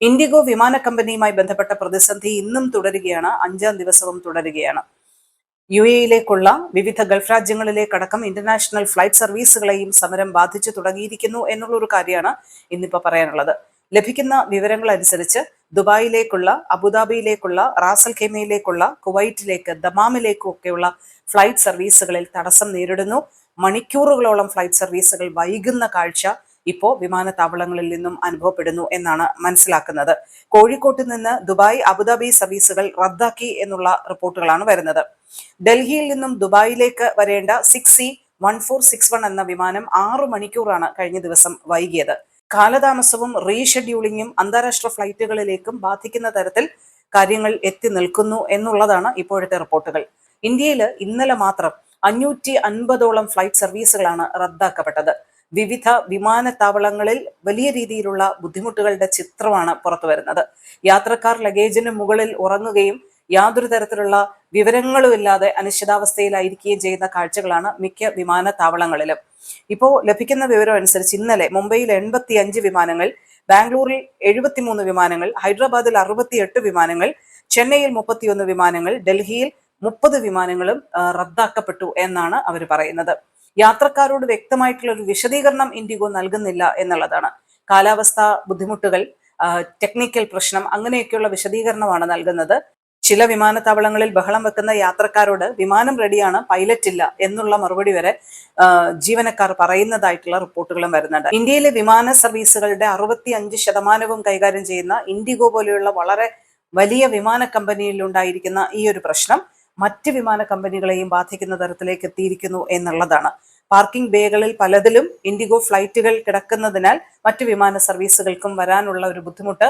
IndiGo വിമാന കമ്പനിയുമായി ബന്ധപ്പെട്ട പ്രതിസന്ധി ഇന്നും തുടരുകയാണ്. അഞ്ചാം ദിവസവും തുടരുകയാണ്. യു എയിലേക്കുള്ള വിവിധ ഗൾഫ് രാജ്യങ്ങളിലേക്കടക്കം ഇന്റർനാഷണൽ ഫ്ലൈറ്റ് സർവീസുകളെയും സമരം ബാധിച്ചു തുടങ്ങിയിരിക്കുന്നു എന്നുള്ള ഒരു കാര്യമാണ് ഇന്നിപ്പോ പറയാനുള്ളത്. ലഭിക്കുന്ന വിവരങ്ങൾ അനുസരിച്ച് ദുബായിലേക്കുള്ള അബുദാബിയിലേക്കുള്ള റാസൽ ഖേമയിലേക്കുള്ള കുവൈറ്റിലേക്ക് ദമാമിലേക്കും ഒക്കെയുള്ള ഫ്ലൈറ്റ് സർവീസുകളിൽ തടസ്സം നേരിടുന്നു. മണിക്കൂറുകളോളം ഫ്ലൈറ്റ് സർവീസുകൾ വൈകുന്ന കാഴ്ച ഇപ്പോൾ വിമാനത്താവളങ്ങളിൽ നിന്നും അനുഭവപ്പെടുന്നു എന്നാണ് മനസ്സിലാക്കുന്നത്. കോഴിക്കോട്ട് നിന്ന് ദുബായ് അബുദാബി സർവീസുകൾ റദ്ദാക്കി എന്നുള്ള റിപ്പോർട്ടുകളാണ് വരുന്നത്. ഡൽഹിയിൽ നിന്നും ദുബായിലേക്ക് വരേണ്ട six C one four six one എന്ന വിമാനം ആറു മണിക്കൂറാണ് കഴിഞ്ഞ ദിവസം വൈകിയത്. കാലതാമസവും റീഷെഡ്യൂളിങ്ങും അന്താരാഷ്ട്ര ഫ്ലൈറ്റുകളിലേക്കും ബാധിക്കുന്ന തരത്തിൽ കാര്യങ്ങൾ എത്തി നിൽക്കുന്നു എന്നുള്ളതാണ് ഇപ്പോഴത്തെ റിപ്പോർട്ടുകൾ. ഇന്ത്യയിൽ ഇന്നലെ മാത്രം അഞ്ഞൂറ്റി അൻപതോളം ഫ്ലൈറ്റ് സർവീസുകളാണ് റദ്ദാക്കപ്പെട്ടത്. വിവിധ വിമാനത്താവളങ്ങളിൽ വലിയ രീതിയിലുള്ള ബുദ്ധിമുട്ടുകളുടെ ചിത്രമാണ് പുറത്തു വരുന്നത്. യാത്രക്കാർ ലഗേജിന് മുകളിൽ ഉറങ്ങുകയും യാതൊരു തരത്തിലുള്ള വിവരങ്ങളുമില്ലാതെ അനിശ്ചിതാവസ്ഥയിലായിരിക്കുകയും ചെയ്യുന്ന കാഴ്ചകളാണ് മിക്ക വിമാനത്താവളങ്ങളിലും. ഇപ്പോൾ ലഭിക്കുന്ന വിവരം അനുസരിച്ച് ഇന്നലെ മുംബൈയിൽ എൺപത്തി അഞ്ച് വിമാനങ്ങൾ ബാംഗ്ലൂരിൽ എഴുപത്തിമൂന്ന് വിമാനങ്ങൾ ഹൈദരാബാദിൽ അറുപത്തിയെട്ട് വിമാനങ്ങൾ ചെന്നൈയിൽ മുപ്പത്തിയൊന്ന് വിമാനങ്ങൾ ഡൽഹിയിൽ മുപ്പത് വിമാനങ്ങളും റദ്ദാക്കപ്പെട്ടു എന്നാണ് അവർ പറയുന്നത്. യാത്രക്കാരോട് വ്യക്തമായിട്ടുള്ള ഒരു വിശദീകരണം ഇൻഡിഗോ നൽകുന്നില്ല എന്നുള്ളതാണ്. കാലാവസ്ഥ ബുദ്ധിമുട്ടുകൾ ടെക്നിക്കൽ പ്രശ്നം അങ്ങനെയൊക്കെയുള്ള വിശദീകരണമാണ് നൽകുന്നത്. ചില വിമാനത്താവളങ്ങളിൽ ബഹളം വെക്കുന്ന യാത്രക്കാരോട് വിമാനം റെഡിയാണ് പൈലറ്റ് ഇല്ല എന്നുള്ള മറുപടി വരെ ജീവനക്കാർ പറയുന്നതായിട്ടുള്ള റിപ്പോർട്ടുകളും വരുന്നുണ്ട്. ഇന്ത്യയിലെ വിമാന സർവീസുകളുടെ അറുപത്തി അഞ്ച് ശതമാനവും കൈകാര്യം ചെയ്യുന്ന ഇൻഡിഗോ പോലെയുള്ള വളരെ വലിയ വിമാന കമ്പനിയിൽ ഉണ്ടായിരിക്കുന്ന ഈ ഒരു പ്രശ്നം മറ്റ് വിമാന കമ്പനികളെയും ബാധിക്കുന്ന തരത്തിലേക്ക് എത്തിയിരിക്കുന്നു എന്നുള്ളതാണ്. പാർക്കിംഗ് ബേകളിൽ പലതിലും ഇൻഡിഗോ ഫ്ലൈറ്റുകൾ കിടക്കുന്നതിനാൽ മറ്റ് വിമാന സർവീസുകൾക്കും വരാനുള്ള ഒരു ബുദ്ധിമുട്ട്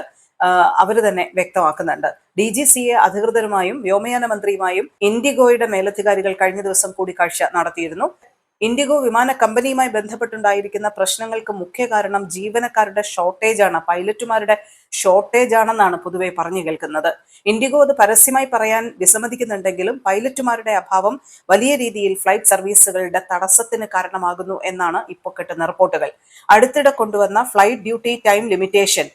അവർ തന്നെ വ്യക്തമാക്കുന്നുണ്ട്. ഡി ജി സി എ അധികൃതരുമായും വ്യോമയാന മന്ത്രിയുമായും ഇൻഡിഗോയുടെ മേലധികാരികൾ കഴിഞ്ഞ ദിവസം കൂടിക്കാഴ്ച നടത്തിയിരുന്നു. ഇൻഡിഗോ വിമാന കമ്പനിയുമായി ബന്ധപ്പെട്ടുണ്ടായിരിക്കുന്ന പ്രശ്നങ്ങൾക്ക് മുഖ്യ കാരണം ജീവനക്കാരുടെ ഷോർട്ടേജ് ആണ് പൈലറ്റുമാരുടെ ഷോർട്ടേജ് ആണെന്നാണ് പൊതുവെ പറഞ്ഞു കേൾക്കുന്നത്. ഇൻഡിഗോ അത് പരസ്യമായി പറയാൻ വിസമ്മതിക്കുന്നുണ്ടെങ്കിലും പൈലറ്റുമാരുടെ അഭാവം വലിയ രീതിയിൽ ഫ്ലൈറ്റ് സർവീസുകളുടെ തടസ്സത്തിന് കാരണമാകുന്നു എന്നാണ് ഇപ്പോൾ കിട്ടുന്ന റിപ്പോർട്ടുകൾ. അടുത്തിടെ കൊണ്ടുവന്ന flight duty time limitation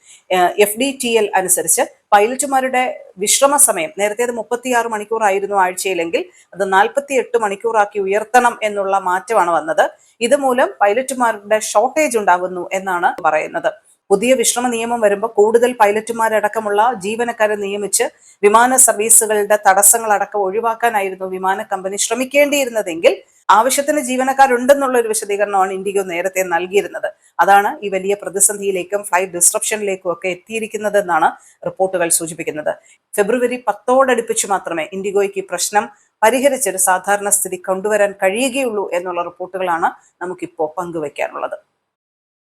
F D T L അനുസരിച്ച് പൈലറ്റുമാരുടെ വിശ്രമ സമയം നേരത്തെ അത് മുപ്പത്തിയാറ് മണിക്കൂറായിരുന്നു ആഴ്ചയിലെങ്കിൽ അത് നാൽപ്പത്തി എട്ട് മണിക്കൂറാക്കി ഉയർത്തണം എന്നുള്ള മാറ്റമാണ് വന്നത്. ഇതുമൂലം പൈലറ്റുമാരുടെ ഷോർട്ടേജ് ഉണ്ടാകുന്നു എന്നാണ് പറയുന്നത്. പുതിയ വിശ്രമ നിയമം വരുമ്പോൾ കൂടുതൽ പൈലറ്റുമാരടക്കമുള്ള ജീവനക്കാരെ നിയമിച്ച് വിമാന സർവീസുകളുടെ തടസ്സങ്ങളടക്കം ഒഴിവാക്കാനായിരുന്നു വിമാന കമ്പനി ശ്രമിക്കേണ്ടിയിരുന്നതെങ്കിൽ ആവശ്യത്തിന് ജീവനക്കാരുണ്ടെന്നുള്ള ഒരു വിശദീകരണമാണ് ഇൻഡിഗോ നേരത്തെ നൽകിയിരുന്നത്. അതാണ് ഈ വലിയ പ്രതിസന്ധിയിലേക്കും ഫ്ലൈറ്റ് ഡിസ്ട്രപ്ഷനിലേക്കും ഒക്കെ എത്തിയിരിക്കുന്നതെന്നാണ് റിപ്പോർട്ടുകൾ സൂചിപ്പിക്കുന്നത്. ഫെബ്രുവരി പത്തോടടുപ്പിച്ച് മാത്രമേ ഇൻഡിഗോയ്ക്ക് പ്രശ്നം പരിഹരിച്ചൊരു സാധാരണ സ്ഥിതി കൊണ്ടുവരാൻ കഴിയുകയുള്ളൂ എന്നുള്ള റിപ്പോർട്ടുകളാണ് നമുക്കിപ്പോൾ പങ്കുവയ്ക്കാനുള്ളത്